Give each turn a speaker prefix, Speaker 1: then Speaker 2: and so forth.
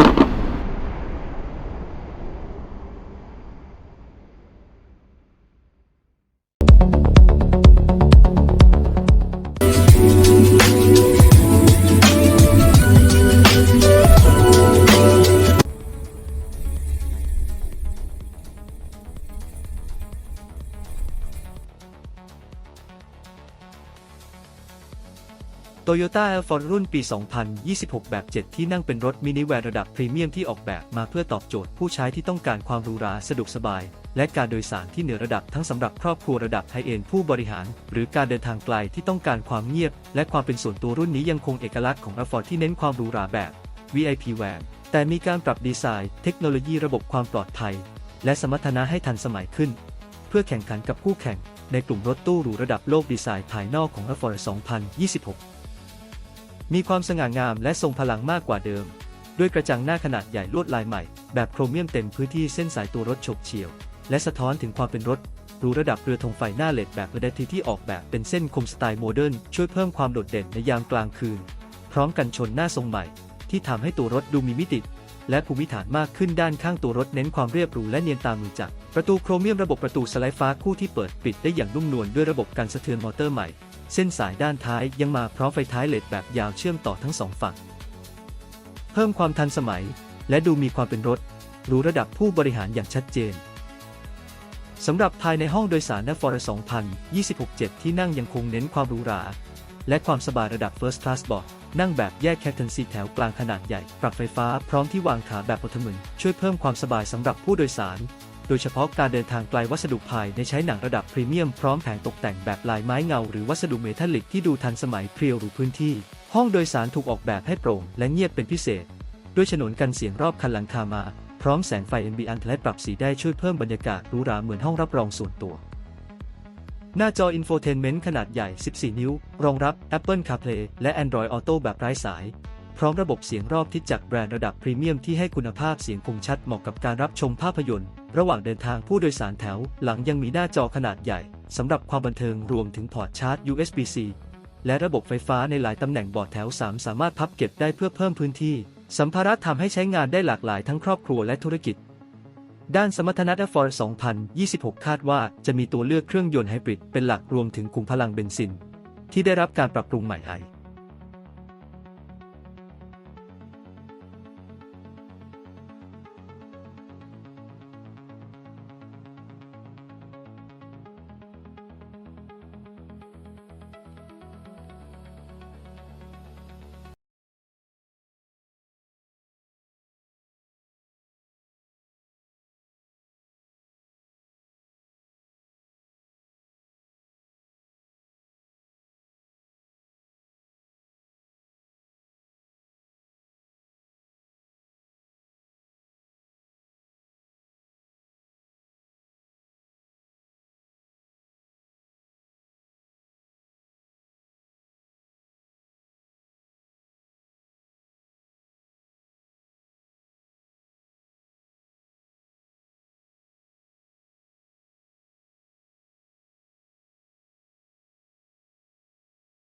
Speaker 1: Mm-hmm. Toyota Alphard รุ่นปี 2026 แบบ 7 ที่นั่งเป็นรถมินิแวนระดับพรีเมียมที่ออกแบบมาเพื่อตอบโจทย์ผู้ใช้ที่ต้องการความหรูหราสะดวกสบาย และการโดยสารที่เหนือระดับทั้งสำหรับครอบครัวระดับไฮเอ็นผู้บริหาร หรือการเดินทางไกลที่ต้องการความเงียบ และความเป็นส่วนตัวรุ่นนี้ยังคงเอกลักษณ์ของ Alphard ที่เน้นความหรูหราแบบ VIP Van แต่มีการปรับดีไซน์ เทคโนโลยีระบบความปลอดภัย และสมรรถนะให้ทันสมัยขึ้น เพื่อแข่งขันกับคู่แข่ง ในกลุ่มรถตู้หรูระดับโลกดีไซน์ภายนอกของ Alphard 2026 มีความสง่างามและทรงพลังมากกว่าเดิม ด้วยกระจังหน้าขนาดใหญ่ลวดลายใหม่ แบบโครเมียมเต็มพื้นที่เส้นสายตัวรถฉกเฉียว และสะท้อนถึงความเป็นรถรูระดับเรือธงไฟหน้าเลดแบบเอเดทีที่ออกแบบเป็นเส้นคมสไตล์โมเดิร์นช่วยเพิ่มความโดดเด่นในยามกลางคืน พร้อมกันชนหน้าทรงใหม่ ที่ทำให้ตัวรถดูมีมิติ และภูมิฐานมากขึ้นด้านข้างตัวรถเน้นความเรียบหรูและเนียนตามมือจับประตูโครเมียมระบบประตูสไลด์ฟ้าคู่ที่เปิดปิดได้อย่างนุ่มนวลด้วยระบบการสะเทือนมอเตอร์ใหม่ เส้นสายด้านท้ายยังมาพร้อมไฟท้ายเลดแบบยาวเชื่อมต่อทั้งสองฝั่ง เพิ่มความทันสมัย และดูมีความเป็นรถหรูระดับผู้บริหารอย่างชัดเจนสำหรับภายในห้องโดยสารนฟอร์2026 7 ที่นั่งยังคงเน้นความหรูหรา และความสบายระดับ First Class เบาะนั่งแบบแยกแคปเทนซีแถวกลางขนาดใหญ่ ปรับไฟฟ้าพร้อมที่วางขาแบบอัตโนมัติช่วยเพิ่มความสบายสำหรับผู้โดยสาร โดยเฉพาะการเดินทางไกลวัสดุภายในใช้หนังระดับพรีเมียมพร้อมแผงตกแต่งแบบลายไม้เงา หรือวัสดุเมทัลลิกที่ดูทันสมัยเพรียวหรูพื้นที่ ห้องโดยสารถูกออกแบบให้โปร่งและเงียบเป็นพิเศษ ด้วยฉนวนกันเสียงรอบคันหลังคามา พร้อมแสงไฟ NB และปรับสีได้ช่วยเพิ่มบรรยากาศหรูหราเหมือนห้องรับรองส่วนตัว หน้าจอ Infotainment ขนาดใหญ่ 14 นิ้ว รองรับ Apple CarPlay และ Android Auto แบบไร้สาย พร้อมระบบเสียงรอบทิศจากแบรนด์ระดับพรีเมียมที่ให้คุณภาพเสียงคมชัดเหมาะกับการรับชมภาพยนตร์ ระหว่างเดินทางผู้โดยสารแถว หลังยังมีหน้าจอขนาดใหญ่สำหรับความบันเทิงรวมถึงพอร์ตชาร์จ USB-C และระบบไฟฟ้าในหลายตำแหน่งบอร์ดแถว 3 สามารถพับเก็บได้เพื่อเพิ่มพื้นที่ สัมภาระทำให้ใช้งานได้หลากหลายทั้งครอบครัวและธุรกิจ ด้านสมรรถนะ f o r 2026 คาดว่าจะมีตัวเลือกเครื่องยนต์ไฮบริดเป็นหลักรวมถึงคุมพลังเบนซิน ที่ได้รับการปรับปรุงใหม่ไอ